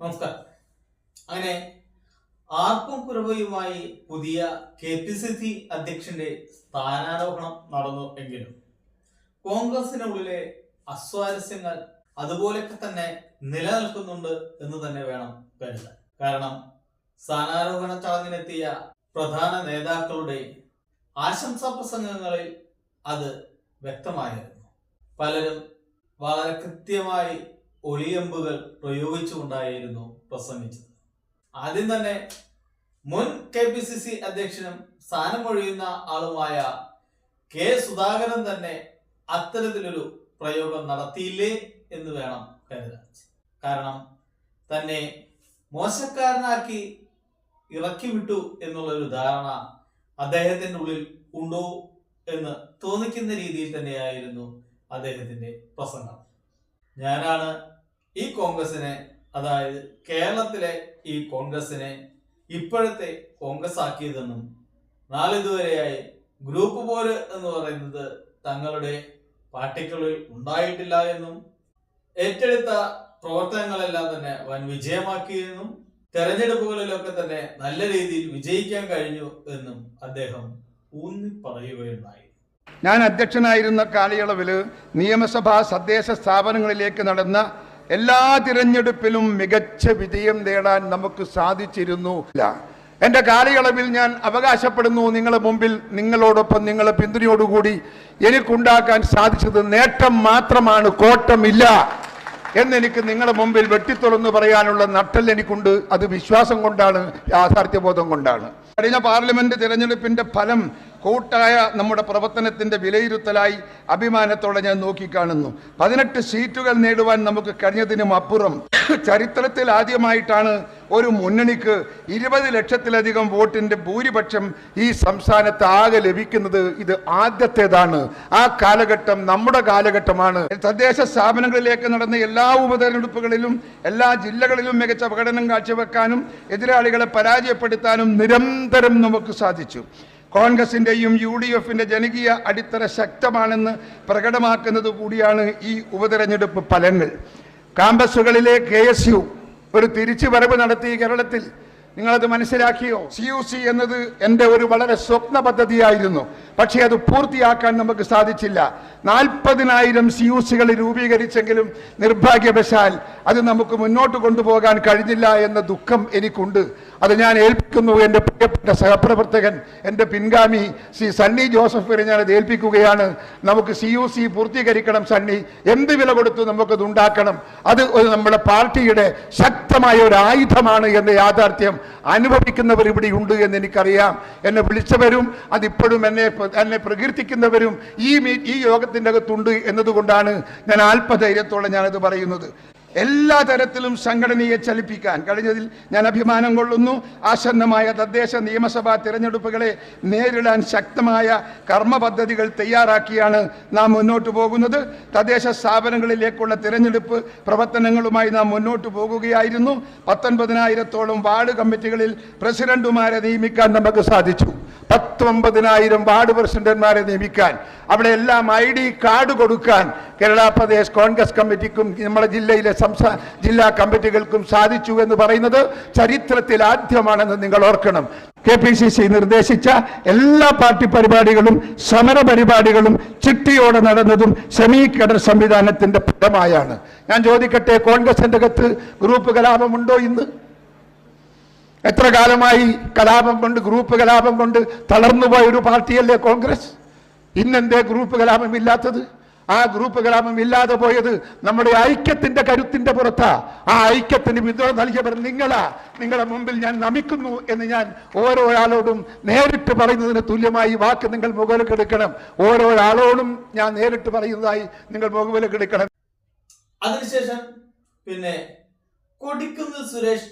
നമസ്കാരം. അങ്ങനെ ആർക്കും കുറവയുമായി പുതിയ കെ പി സി സി അധ്യക്ഷന്റെ സ്ഥാനാരോഹണം നടന്നു എങ്കിലും കോൺഗ്രസിനുള്ളിലെ അസ്വാരസ്യങ്ങൾ അതുപോലെയൊക്കെ തന്നെ നിലനിൽക്കുന്നുണ്ട് എന്ന് തന്നെ വേണം കരുതാൻ. കാരണം സ്ഥാനാരോഹണ ചടങ്ങിനെത്തിയ പ്രധാന നേതാക്കളുടെ ആശംസാ പ്രസംഗങ്ങളിൽ അത് വ്യക്തമായിരുന്നു. പലരും വളരെ കൃത്യമായി ഒളിയമ്പുകൾ പ്രയോഗിച്ചുകൊണ്ടായിരുന്നു പ്രസംഗിച്ചത്. ആദ്യം തന്നെ മുൻ കെ പി സി സി അധ്യക്ഷനും സ്ഥാനമൊഴിയുന്ന ആളുമായ കെ സുധാകരൻ തന്നെ അത്തരത്തിലൊരു പ്രയോഗം നടത്തിയില്ലേ എന്ന് വേണം കരുതാൻ. കാരണം തന്നെ മോശക്കാരനാക്കി ഇറക്കി വിട്ടു എന്നുള്ള ഒരു ധാരണ അദ്ദേഹത്തിന്റെ ഉള്ളിൽ ഉണ്ടോ എന്ന് തോന്നിക്കുന്ന രീതിയിൽ തന്നെയായിരുന്നു അദ്ദേഹത്തിന്റെ പ്രസംഗം. ഞാനാണ് ഈ കോൺഗ്രസിനെ അതായത് കേരളത്തിലെ ഈ കോൺഗ്രസിനെ ഇപ്പോഴത്തെ കോൺഗ്രസ് ആക്കിയതെന്നും നാളിതുവരെയായി ഗ്രൂപ്പ് പോര് എന്ന് പറയുന്നത് തങ്ങളുടെ പാർട്ടിക്കുള്ളിൽ ഉണ്ടായിട്ടില്ല എന്നും ഏറ്റെടുത്ത പ്രവർത്തനങ്ങളെല്ലാം തന്നെ വൻ വിജയമാക്കിയെന്നും തെരഞ്ഞെടുപ്പുകളിലൊക്കെ തന്നെ നല്ല രീതിയിൽ വിജയിക്കാൻ കഴിഞ്ഞു എന്നും അദ്ദേഹം ഊന്നി പറയുകയുണ്ടായി ഞാൻ അധ്യക്ഷനായിരുന്ന കാലയളവിൽ നിയമസഭാ തദ്ദേശ സ്ഥാപനങ്ങളിലേക്ക് നടന്ന എല്ലാ തിരഞ്ഞെടുപ്പിലും മികച്ച വിജയം നേടാൻ നമുക്ക് സാധിച്ചിരുന്നു. ഇല്ല. എന്റെ കാലയളവിൽ ഞാൻ അവകാശപ്പെടുന്നു നിങ്ങളുടെ മുമ്പിൽ നിങ്ങളോടൊപ്പം നിങ്ങളെ പിന്തുണയോടുകൂടി എനിക്കുണ്ടാക്കാൻ സാധിച്ചത് നേട്ടം മാത്രമാണ് കോട്ടമില്ല. എന്നെനിക്ക് നിങ്ങളുടെ മുമ്പിൽ വെട്ടിത്തുറന്ന് പറയാനുള്ള നട്ടൽ എനിക്കുണ്ട്. അത് വിശ്വാസം കൊണ്ടാണ് യാഥാർത്ഥ്യബോധം കൊണ്ടാണ്. കഴിഞ്ഞ പാർലമെന്റ് തിരഞ്ഞെടുപ്പിന്റെ ഫലം കൂട്ടായ നമ്മുടെ പ്രവർത്തനത്തിന്റെ വിലയിരുത്തലായി അഭിമാനത്തോടെ ഞാൻ നോക്കിക്കാണുന്നു. പതിനെട്ട് സീറ്റുകൾ നേടുവാൻ നമുക്ക് കഴിഞ്ഞതിനും അപ്പുറം ചരിത്രത്തിൽ ആദ്യമായിട്ടാണ് ഒരു മുന്നണിക്ക് ഇരുപത് ലക്ഷത്തിലധികം വോട്ടിന്റെ ഭൂരിപക്ഷം ഈ സംസ്ഥാനത്ത് ആകെ ലഭിക്കുന്നത്. ഇത് ആദ്യത്തേതാണ്. ആ കാലഘട്ടം നമ്മുടെ കാലഘട്ടമാണ്. തദ്ദേശ സ്ഥാപനങ്ങളിലേക്ക് നടന്ന എല്ലാ ഉപതെരഞ്ഞെടുപ്പുകളിലും എല്ലാ ജില്ലകളിലും മികച്ച പ്രകടനം കാഴ്ചവെക്കാനും എതിരാളികളെ പരാജയപ്പെടുത്താനും നിരന്തരം നമുക്ക് സാധിച്ചു. കോൺഗ്രസിന്റെയും യു ഡി എഫിന്റെ ജനകീയ അടിത്തറ ശക്തമാണെന്ന് പ്രകടമാക്കുന്നത് കൂടിയാണ് ഈ ഉപതെരഞ്ഞെടുപ്പ് ഫലങ്ങൾ. കാമ്പസുകളിലെ കെ എസ് യു ഒരു തിരിച്ചുവരവ് നടത്തി കേരളത്തിൽ. നിങ്ങളത് മനസ്സിലാക്കിയോ? സി യു സി എന്നത് എന്റെ ഒരു വളരെ സ്വപ്ന പദ്ധതിയായിരുന്നു. പക്ഷേ അത് പൂർത്തിയാക്കാൻ നമുക്ക് സാധിച്ചില്ല. നാൽപ്പതിനായിരം സി യു സികൾ രൂപീകരിച്ചെങ്കിലും നിർഭാഗ്യവശാൽ അത് നമുക്ക് മുന്നോട്ട് കൊണ്ടുപോകാൻ കഴിഞ്ഞില്ല എന്ന ദുഃഖം എനിക്കുണ്ട്. അത് ഞാൻ ഏൽപ്പിക്കുന്നു. എന്റെ പ്രിയപ്പെട്ട സഹപ്രവർത്തകൻ എന്റെ പിൻഗാമി സി സണ്ണി ജോസഫിനെ ഞാൻ അത് ഏൽപ്പിക്കുകയാണ്. നമുക്ക് സി യു സി പൂർത്തീകരിക്കണം സണ്ണി. എന്ത് വില കൊടുത്തു നമുക്കത് ഉണ്ടാക്കണം? അത് ഒരു നമ്മുടെ പാർട്ടിയുടെ ശക്തമായ ഒരു ആയുധമാണ് എന്ന യാഥാർത്ഥ്യം അനുഭവിക്കുന്നവർ ഇവിടെ ഉണ്ട് എന്ന് എനിക്കറിയാം. എന്നെ വിളിച്ചവരും അതിപ്പോഴും എന്നെ എന്നെ പ്രകീർത്തിക്കുന്നവരും ഈ ഈ യോഗത്തിന്റെ അകത്തുണ്ട് എന്നതുകൊണ്ടാണ് ഞാൻ ആത്മധൈര്യത്തോടെ ഞാനത് പറയുന്നത്. എല്ലാ തരത്തിലും സംഘടനയെ ചലിപ്പിക്കാൻ. കഴിഞ്ഞതിൽ ഞാൻ അഭിമാനം കൊള്ളുന്നു. ആസന്നമായ തദ്ദേശ നിയമസഭാ തിരഞ്ഞെടുപ്പുകളെ നേരിടാൻ ശക്തമായ കർമ്മ പദ്ധതികൾ തയ്യാറാക്കിയാണ് നാം മുന്നോട്ട് പോകുന്നത്. തദ്ദേശ സ്ഥാപനങ്ങളിലേക്കുള്ള തിരഞ്ഞെടുപ്പ് പ്രവർത്തനങ്ങളുമായി നാം മുന്നോട്ട് പോകുകയായിരുന്നു. പത്തൊൻപതിനായിരത്തോളം വാർഡ് കമ്മിറ്റികളിൽ പ്രസിഡന്റുമാരെ നിയമിക്കാൻ നമുക്ക് സാധിച്ചു. പത്തൊമ്പതിനായിരം വാർഡ് പ്രസിഡന്റുമാരെ നിയമിക്കാൻ. അവിടെ എല്ലാം ഐ ഡി കാർഡ് കൊടുക്കാൻ കേരള പ്രദേശ് കോൺഗ്രസ് കമ്മിറ്റിക്കും നമ്മുടെ ജില്ലയിലെ സംസ്ഥാന ജില്ലാ കമ്മിറ്റികൾക്കും സാധിച്ചു എന്ന് പറയുന്നത് ചരിത്രത്തിൽ ആദ്യമാണെന്ന് നിങ്ങൾ ഓർക്കണം. കെ പി സി സി നിർദ്ദേശിച്ച എല്ലാ പാർട്ടി പരിപാടികളും സമര പരിപാടികളും ചിട്ടിയോടെ നടന്നതും സെമി കഡർ സംവിധാനത്തിന്റെ ഫലമായാണ്. ഞാൻ ചോദിക്കട്ടെ കോൺഗ്രസിന്റെ അകത്ത് ഗ്രൂപ്പ് കലാപമുണ്ടോ ഇന്ന്? എത്ര കാലമായി കലാപം കൊണ്ട് ഗ്രൂപ്പ് കലാപം കൊണ്ട് തളർന്നുപോയ ഒരു പാർട്ടിയല്ലേ കോൺഗ്രസ്? ഇന്നെന്തേ ഗ്രൂപ്പ് കലാപം ഇല്ലാത്തത്? ആ ഗ്രൂപ്പ് കലാപം ഇല്ലാതെ പോയത് നമ്മുടെ ഐക്യത്തിന്റെ കരുത്തിന്റെ പുറത്താ. ആ ഐക്യത്തിന് പിന്തുണ നൽകിയവർ നിങ്ങളാ. നിങ്ങളുടെ മുമ്പിൽ ഞാൻ നമിക്കുന്നു എന്ന് ഞാൻ ഓരോ ആളോടും നേരിട്ട് പറയുന്നതിന് തുല്യമായി വാക്ക് നിങ്ങൾ മുകളിലെടുക്കണം ഓരോ ആളോടും ഞാൻ നേരിട്ട് പറയുന്നതായി നിങ്ങൾ മുകളിലെടുക്കണം അതിനുശേഷം പിന്നെ കൊടിക്കുന്ന് സുരേഷ്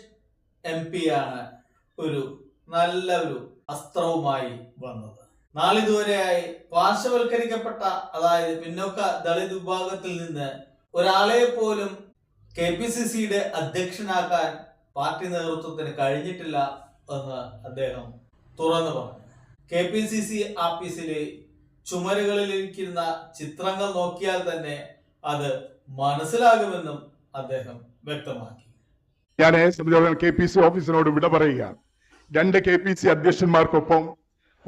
എം പി ആണ് ഒരു നല്ല ഒരു അസ്ത്രവുമായി വന്നത്. നാളിതുവരെയായി പാർശ്വവൽക്കരിക്കപ്പെട്ട അതായത് പിന്നോക്ക ദളിത് വിഭാഗത്തിൽ നിന്ന് ഒരാളെ പോലും കെ പി സി സിയുടെ അധ്യക്ഷനാക്കാൻ പാർട്ടി നേതൃത്വത്തിന് കഴിഞ്ഞിട്ടില്ല എന്ന് അദ്ദേഹം തുറന്നു പറഞ്ഞു. കെ പി സി സി ആഫീസിലെ ചുമരുകളിലിരിക്കുന്ന ചിത്രങ്ങൾ നോക്കിയാൽ തന്നെ അത് മനസ്സിലാകുമെന്നും അദ്ദേഹം വ്യക്തമാക്കി. ഞാൻ കെ പി സി ഓഫീസിനോട് വിട പറയുകയാണ്. രണ്ട് കെ പി സി അധ്യക്ഷന്മാർക്കൊപ്പം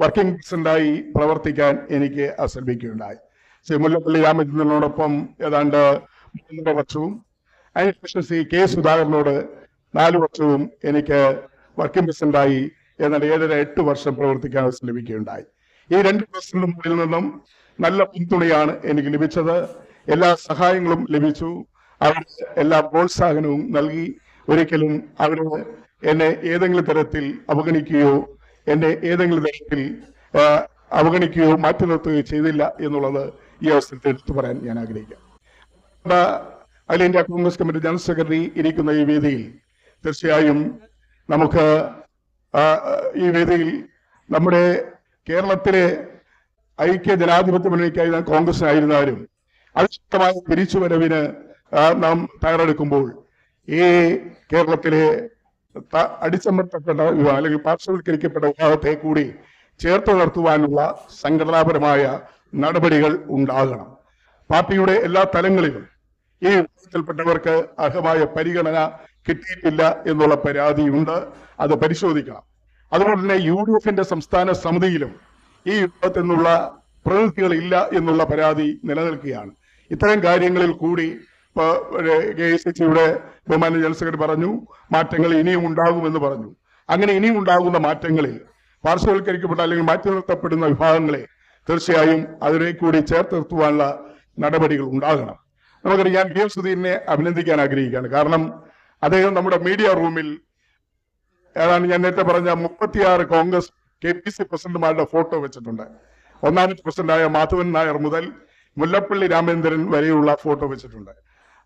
വർക്കിംഗ് പ്രസിഡന്റായി പ്രവർത്തിക്കാൻ എനിക്ക് അവസരപ്പിക്കുകയുണ്ടായി ശ്രീ മുല്ലപ്പള്ളി രാമചന്ദ്രനോടൊപ്പം ഏതാണ്ട് മൂന്നര വർഷവും അതിനുശേഷം ശ്രീ കെ സുധാകരനോട് നാല് വർഷവും എനിക്ക് വർക്കിംഗ് പ്രസിഡന്റായി ഏതാണ്ട് ഏഴര എട്ട് വർഷം പ്രവർത്തിക്കാൻ അവസരം ലഭിക്കുകയുണ്ടായി ഈ രണ്ട് പ്രസിഡന്റുമാരിൽ നിന്നും നല്ല പിന്തുണയാണ് എനിക്ക് ലഭിച്ചത്. എല്ലാ സഹായങ്ങളും ലഭിച്ചു. അവർ എല്ലാ പ്രോത്സാഹനവും നൽകി. ഒരിക്കലും അവർ എന്നെ ഏതെങ്കിലും തരത്തിൽ അവഗണിക്കുകയോ എന്നെ ഏതെങ്കിലും തരത്തിൽ അവഗണിക്കുകയോ മാറ്റി നിർത്തുകയോ ചെയ്തില്ല എന്നുള്ളത് ഈ അവസരത്തിൽ എടുത്തു പറയാൻ ഞാൻ ആഗ്രഹിക്കാം. അഖില India Congress committee general secretary ഇരിക്കുന്ന ഈ വേദിയിൽ തീർച്ചയായും നമുക്ക് ഈ വേദിയിൽ നമ്മുടെ കേരളത്തിലെ ഐക്യ ജനാധിപത്യ മുന്നണിക്കായി നാം കോൺഗ്രസിനായിരുന്നാലും അതിശക്തമായ പിരിച്ചുവരവിന് ആ, നാം തയ്യാറെടുക്കുമ്പോൾ ഈ കേരളത്തിലെ അടിച്ചമർത്തപ്പെട്ട വിഭാഗം അല്ലെങ്കിൽ പാർശ്വവൽക്കരിക്കപ്പെട്ട വിഭാഗത്തെ കൂടി ചേർത്ത് നിർത്തുവാനുള്ള സംഘടനാപരമായ നടപടികൾ ഉണ്ടാകണം. പാർട്ടിയുടെ എല്ലാ തലങ്ങളിലും ഈ വിഭാഗത്തിൽപ്പെട്ടവർക്ക് അർഹമായ പരിഗണന കിട്ടിയിട്ടില്ല എന്നുള്ള പരാതിയുണ്ട്. അത് പരിശോധിക്കണം. അതുപോലെ തന്നെ യു ഡി എഫിന്റെ സംസ്ഥാന സമിതിയിലും ഈ വിഭാഗത്തിൽ നിന്നുള്ള പ്രതിനിധികൾ ഇല്ല എന്നുള്ള പരാതി നിലനിൽക്കുകയാണ്. ഇത്തരം കാര്യങ്ങളിൽ കൂടി കെ എസ് എച്ച് ഇവിടെ ബഹുമാന ജനറൽ സെക്രട്ടറി പറഞ്ഞു മാറ്റങ്ങൾ ഇനിയും ഉണ്ടാകുമെന്ന് പറഞ്ഞു. അങ്ങനെ ഇനിയും ഉണ്ടാകുന്ന മാറ്റങ്ങളിൽ പാർശ്വവൽക്കരിക്കപ്പെട്ട അല്ലെങ്കിൽ മാറ്റി നിർത്തപ്പെടുന്ന വിഭാഗങ്ങളെ തീർച്ചയായും അതിനെ കൂടി ചേർത്ത് നിർത്തുവാനുള്ള നടപടികൾ ഉണ്ടാകണം. നമുക്കറിയാം ഞാൻ കെ എം സുധീരനെ അഭിനന്ദിക്കാൻ ആഗ്രഹിക്കുകയാണ്. കാരണം അദ്ദേഹം നമ്മുടെ മീഡിയ റൂമിൽ ഏതാണ് ഞാൻ നേരത്തെ പറഞ്ഞ മുപ്പത്തിയാറ് കോൺഗ്രസ് കെ പി സി പ്രസിഡന്റുമാരുടെ ഫോട്ടോ വെച്ചിട്ടുണ്ട്. ഒന്നാമത്തെ പ്രസിഡന്റായ മാധവൻ നായർ മുതൽ മുല്ലപ്പള്ളി രാമേന്ദ്രൻ വരെയുള്ള ഫോട്ടോ വെച്ചിട്ടുണ്ട്.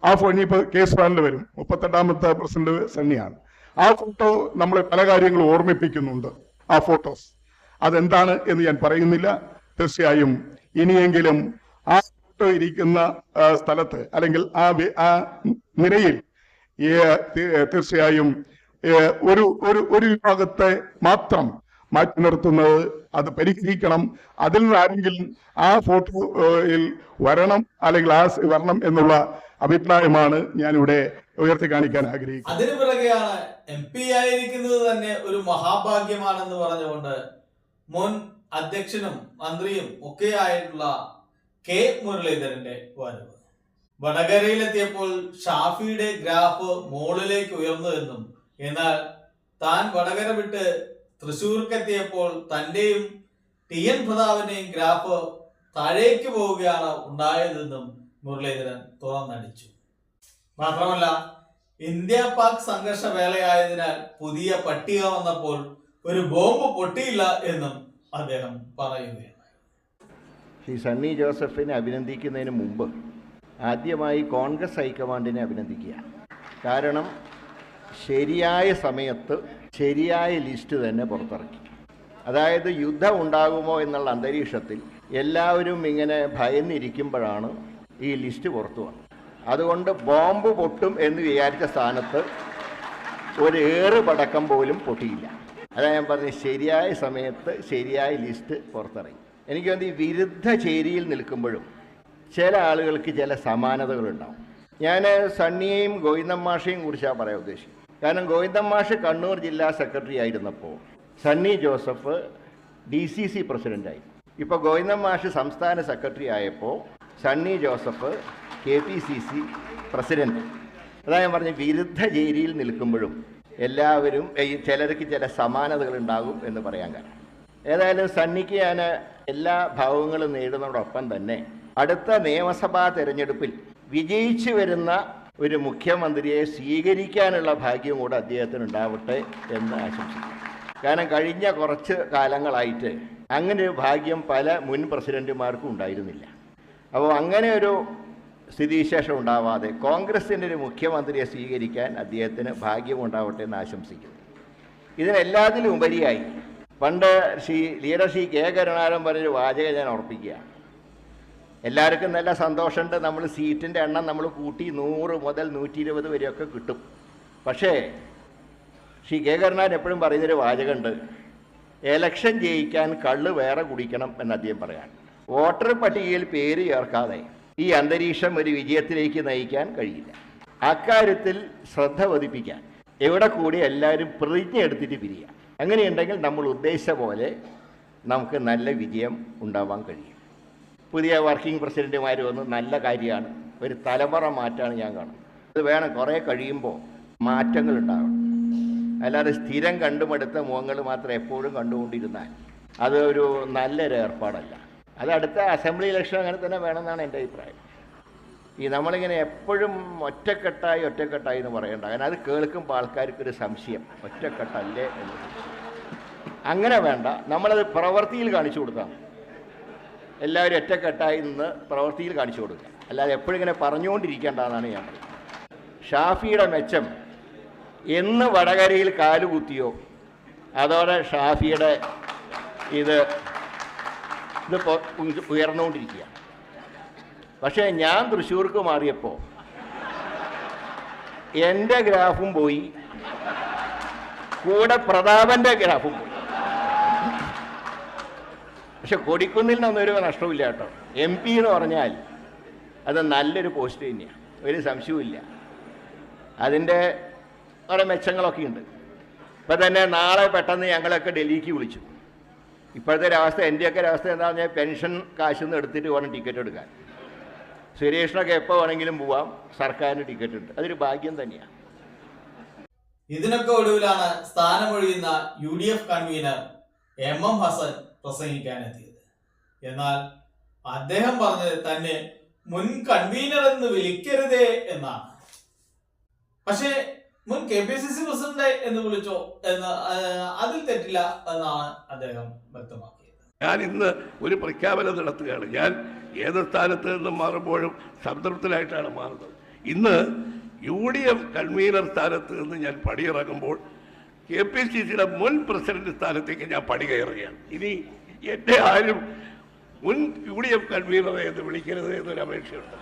ആ ഫോ ഇനിയിപ്പോ കേസ് ഫയലിൽ വരും. മുപ്പത്തെട്ടാമത്തെ പ്രസിഡന്റ് സണ്ണിയാണ് ആ ഫോട്ടോ നമ്മളെ പല കാര്യങ്ങളും ഓർമ്മിപ്പിക്കുന്നുണ്ട് ആ ഫോട്ടോസ് അതെന്താണ് എന്ന് ഞാൻ പറയുന്നില്ല. തീർച്ചയായും ഇനിയെങ്കിലും ആ ഫോട്ടോ ഇരിക്കുന്ന സ്ഥലത്ത് അല്ലെങ്കിൽ ആ ആ നിരയിൽ തീർച്ചയായും ഒരു ഒരു ഒരു വിഭാഗത്തെ മാത്രം മാറ്റി നിർത്തുന്നത്. അത് പരിഹരിക്കണം. അതിൽ നിന്ന് ആരെങ്കിലും ആ ഫോട്ടോയിൽ വരണം അല്ലെങ്കിൽ ആ വരണം എന്നുള്ള അഭിപ്രായമാണ് ഞാനിവിടെ ഉയർത്തി കാണിക്കാൻ ആഗ്രഹിക്കുന്നത്. അതിനു പിറകെയാണ് എം പി ആയിരിക്കുന്നത് തന്നെ ഒരു മഹാഭാഗ്യമാണെന്ന് പറഞ്ഞുകൊണ്ട് മുൻ അധ്യക്ഷനും മന്ത്രിയും ഒക്കെ ആയിട്ടുള്ള കെ മുരളീധരന്റെ വരവ്. വടകരയിലെത്തിയപ്പോൾ ഷാഫിയുടെ ഗ്രാഫ് മുകളിലേക്ക് ഉയർന്നു എന്നും എന്നാൽ താൻ വടകര വിട്ട് തൃശൂർക്കെത്തിയപ്പോൾ തന്റെയും ടി എൻ പ്രതാപന്റെയും ഗ്രാഫ് താഴേക്ക് പോവുകയാണ് ഉണ്ടായതെന്നും മുരളീധരൻ തുറന്നടിച്ചു. മാത്രമല്ല ഇന്ത്യ പാക് സംഘർഷ വേളയായതിനാൽ പുതിയ പട്ടിക വന്നപ്പോൾ ഒരു ബോംബ് പൊട്ടിയില്ല എന്നും അദ്ദേഹം പറയുകയാണ് ശ്രീ സണ്ണി ജോസഫിനെ അഭിനന്ദിക്കുന്നതിന് മുമ്പ് ആദ്യമായി കോൺഗ്രസ് ഹൈക്കമാൻഡിനെ അഭിനന്ദിക്കുക. കാരണം ശരിയായ സമയത്ത് ശരിയായ ലിസ്റ്റ് തന്നെ പുറത്തിറക്കി. അതായത് യുദ്ധം ഉണ്ടാകുമോ എന്നുള്ള അന്തരീക്ഷത്തിൽ എല്ലാവരും ഇങ്ങനെ ഭയന്നിരിക്കുമ്പോഴാണ് ഈ ലിസ്റ്റ് പുറത്തു വന്നത്. അതുകൊണ്ട് ബോംബ് പൊട്ടും എന്ന് വിചാരിച്ച സ്ഥാനത്ത് ഒരു ഏറ് പടക്കം പോലും പൊട്ടിയില്ല. അതാ ഞാൻ പറഞ്ഞ ശരിയായ സമയത്ത് ശരിയായ ലിസ്റ്റ് പുറത്തിറങ്ങി. എനിക്ക് വേണ്ടി വിരുദ്ധ ചേരിയിൽ നിൽക്കുമ്പോഴും ചില ആളുകൾക്ക് ചില സമാനതകളുണ്ടാവും. ഞാൻ സണ്ണിയെയും ഗോവിന്ദം മാഷയും കുറിച്ചാണ് പറയാൻ ഉദ്ദേശിക്കുന്നത്. കാരണം ഗോവിന്ദൻ മാഷ് കണ്ണൂർ ജില്ലാ സെക്രട്ടറി ആയിരുന്നപ്പോൾ Sunny Joseph D C C പ്രസിഡന്റായി ഇപ്പോൾ ഗോവിന്ദൻ മാഷ് സംസ്ഥാന സെക്രട്ടറി ആയപ്പോൾ Sunny Joseph K P C C president അതായത് ഞാൻ പറഞ്ഞ വിരുദ്ധ ചേരിയിൽ നിൽക്കുമ്പോഴും എല്ലാവരും ചിലർക്ക് ചില സമാനതകൾ ഉണ്ടാകും എന്ന് പറയാൻ കാരണം. ഏതായാലും സണ്ണിക്ക് ഞാൻ എല്ലാ ഭാവങ്ങളും നേടുന്നതോടൊപ്പം തന്നെ അടുത്ത നിയമസഭാ തെരഞ്ഞെടുപ്പിൽ വിജയിച്ചു വരുന്ന ഒരു മുഖ്യമന്ത്രിയെ സ്വീകരിക്കാനുള്ള ഭാഗ്യം കൂടെ അദ്ദേഹത്തിന് ഉണ്ടാവട്ടെ എന്ന് ആശംസിക്കുന്നു. കാരണം കഴിഞ്ഞ കുറച്ച് കാലങ്ങളായിട്ട് അങ്ങനെ ഒരു ഭാഗ്യം പല മുൻ പ്രസിഡന്റുമാർക്കും ഉണ്ടായിരുന്നില്ല. അപ്പോൾ അങ്ങനെ ഒരു സ്ഥിതിവിശേഷം ഉണ്ടാവാതെ കോൺഗ്രസിന്റെ ഒരു മുഖ്യമന്ത്രിയെ സ്വീകരിക്കാൻ അദ്ദേഹത്തിന് ഭാഗ്യം ഉണ്ടാവട്ടെ എന്ന് ആശംസിക്കുന്നു. ഇതിനെല്ലാത്തിലും ഉപരിയായി പണ്ട് ശ്രീ ലീഡർ ശ്രീ കെ കരുണാകരൻ പറഞ്ഞൊരു വാചകം ഞാൻ ഉറപ്പിക്കുക എല്ലാവർക്കും നല്ല സന്തോഷമുണ്ട്. നമ്മൾ സീറ്റിന്റെ എണ്ണം നമ്മൾ കൂട്ടി നൂറ് മുതൽ നൂറ്റി ഇരുപത് വരെയൊക്കെ കിട്ടും. പക്ഷേ ശ്രീ കേകരനാൻ എപ്പോഴും പറയുന്നൊരു വാചകമുണ്ട്. എലക്ഷൻ ജയിക്കാൻ കള്ള് വേറെ കുടിക്കണം എന്ന് അദ്ദേഹം പറയാൻ. വോട്ടർ പട്ടികയിൽ പേര് ചേർക്കാതെ ഈ അന്തരീക്ഷം ഒരു വിജയത്തിലേക്ക് നയിക്കാൻ കഴിയില്ല. അക്കാര്യത്തിൽ ശ്രദ്ധ പതിപ്പിക്കാൻ. എവിടെ കൂടി എല്ലാവരും പ്രതിജ്ഞ എടുത്തിട്ട് പിരിയാം. അങ്ങനെയുണ്ടെങ്കിൽ നമ്മൾ ഉദ്ദേശിച്ച പോലെ നമുക്ക് നല്ല വിജയം ഉണ്ടാവാൻ കഴിയും. പുതിയ വർക്കിംഗ് പ്രസിഡന്റുമാർ വന്ന് നല്ല കാര്യമാണ്. ഒരു തലമുറ മാറ്റാണ് ഞാൻ കാണുന്നത്. അത് വേണം കുറേ കഴിയുമ്പോൾ മാറ്റങ്ങൾ ഉണ്ടാകണം അല്ലാതെ സ്ഥിരം കണ്ടുമടുത്ത മുഖങ്ങൾ മാത്രം എപ്പോഴും കണ്ടുകൊണ്ടിരുന്നാൽ അതൊരു നല്ലൊരു ഏർപ്പാടല്ല. അത് അടുത്ത അസംബ്ലി ഇലക്ഷൻ അങ്ങനെ തന്നെ വേണമെന്നാണ് എന്റെ അഭിപ്രായം. ഈ നമ്മളിങ്ങനെ എപ്പോഴും ഒറ്റക്കെട്ടായി ഒറ്റക്കെട്ടായി എന്ന് പറയണ്ട. കാരണം അത് കേൾക്കുമ്പോൾ ആൾക്കാർക്കൊരു സംശയം. ഒറ്റക്കെട്ടല്ലേ എന്ന്. അങ്ങനെ വേണ്ട. നമ്മളത് പ്രവൃത്തിയിൽ കാണിച്ചു കൊടുത്താൽ. എല്ലാവരും ഒറ്റക്കെട്ടായി നിന്ന് പ്രവൃത്തിയിൽ കാണിച്ചു കൊടുക്കുക. അല്ലാതെ എപ്പോഴും ഇങ്ങനെ പറഞ്ഞുകൊണ്ടിരിക്കേണ്ടതാണ് ഞാൻ ഷാഫിയുടെ മെച്ചം എന്ന് വടകരയിൽ കാലുകുത്തിയോ അതോടെ ഷാഫിയുടെ ഇത് ഇത് ഉയർന്നുകൊണ്ടിരിക്കുക. പക്ഷേ ഞാൻ തൃശ്ശൂർക്ക് മാറിയപ്പോൾ എന്റെ ഗ്രാഫും പോയി കൂടെ പ്രതാപന്റെ ഗ്രാഫും പോയി. പക്ഷെ കൊടിക്കുന്നിൽ ഒരു നഷ്ടമില്ല കേട്ടോ. എം പി എന്ന് പറഞ്ഞാൽ അത് നല്ലൊരു പോസ്റ്റ് തന്നെയാണ് ഒരു സംശയവുമില്ല. അതിന്റെ കുറേ മെച്ചങ്ങളൊക്കെ ഉണ്ട്. ഇപ്പം തന്നെ നാളെ പെട്ടെന്ന് ഞങ്ങളൊക്കെ ഡൽഹിക്ക് വിളിച്ചു. ഇപ്പോഴത്തെ ഒരവസ്ഥ എന്റെയൊക്കെ ഒരവസ്ഥ എന്താണെന്ന് പറഞ്ഞാൽ പെൻഷൻ കാശിൽ നിന്ന് എടുത്തിട്ട് വേണം ടിക്കറ്റ് എടുക്കാൻ. സുരേഷിനൊക്കെ എപ്പോൾ വേണമെങ്കിലും പോവാം സർക്കാരിന് ടിക്കറ്റ് ഉണ്ട്. അതൊരു ഭാഗ്യം തന്നെയാണ് ഇതിനൊക്കെ ഒടുവിലാണ് സ്ഥാനമൊഴിയുന്ന U D F convener M M Hasan പ്രസംഗിക്കാനെത്തിയത്. എന്നാൽ അദ്ദേഹം പറഞ്ഞത് തന്നെ മുൻ കൺവീനർ എന്ന് വിളിക്കരുതേ എന്നാണ്. പക്ഷേ മുൻ K P C C president എന്ന് വിളിച്ചോ എന്ന് അതിൽ തെറ്റില്ല എന്നാണ് അദ്ദേഹം വ്യക്തമാക്കിയത്. ഞാൻ ഇന്ന് ഒരു പ്രഖ്യാപനം നടത്തുകയാണ്. ഞാൻ ഏത് സ്ഥാനത്ത് നിന്നും മാറുമ്പോഴും സംതൃപ്തനായിട്ടാണ് മാറുന്നത്. ഇന്ന് യു ഡി എഫ് കൺവീനർ സ്ഥാനത്ത് നിന്ന് ഞാൻ പടിയിറങ്ങുമ്പോൾ കെ പി സി സിയുടെ മുൻ പ്രസിഡന്റ് സ്ഥാനത്തേക്ക് ഞാൻ പടി കയറുകയാണ്. ഇനി എന്നെ ആരും മുൻ യു ഡി എഫ് കൺവീനറെ എന്ന് വിളിക്കരുത് എന്നൊരു അപേക്ഷയുണ്ട്.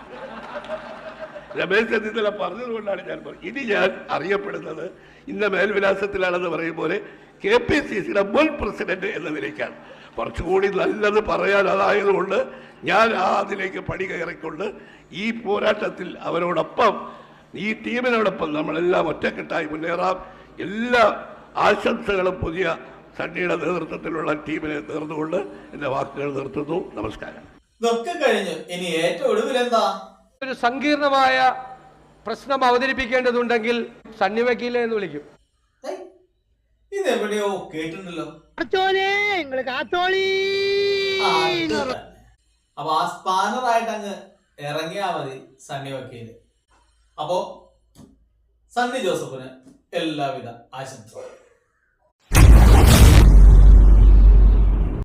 രമേശ് ചെന്നിത്തല പറഞ്ഞതുകൊണ്ടാണ് ഞാൻ പറഞ്ഞത്. ഇനി ഞാൻ അറിയപ്പെടുന്നത് ഇന്ന മേൽവിലാസത്തിലാണെന്ന് പറയും പോലെ കെ പി സി സിയുടെ മുൻ പ്രസിഡന്റ് എന്ന നിലയ്ക്കാണ്. കുറച്ചുകൂടി നല്ലത് പറയാൻ അതായതുകൊണ്ട് ഞാൻ ആ അതിലേക്ക് പടി കയറിക്കൊണ്ട് ഈ പോരാട്ടത്തിൽ അവരോടൊപ്പം ഈ ടീമിനോടൊപ്പം നമ്മളെല്ലാം ഒറ്റക്കെട്ടായി മുന്നേറാം. എല്ലാ ആശംസകളും പുതിയ സണ്ണിയുടെ നേതൃത്വത്തിലുള്ള ടീമിനെ നേർന്നുകൊണ്ട് എന്റെ വാക്കുകൾ നിർത്തുന്നു. നമസ്കാരം. ഇതൊക്കെ കഴിഞ്ഞു ഇനി ഏറ്റവും ഒടുവിൽ എന്താ? ഒരു സങ്കീർണമായ പ്രശ്നം അവതരിപ്പിക്കേണ്ടതുണ്ടെങ്കിൽ സണ്ണി വക്കീലെ എന്ന് വിളിക്കും. കേട്ടിട്ടുണ്ടല്ലോ. അപ്പൊ ആ സ്പാനറായിട്ട് അങ്ങ് ഇറങ്ങിയാ മതി സണ്ണി വക്കീൽ. അപ്പോ സണ്ണി ജോസഫിന് എല്ലാവിധ ആശംസകളും.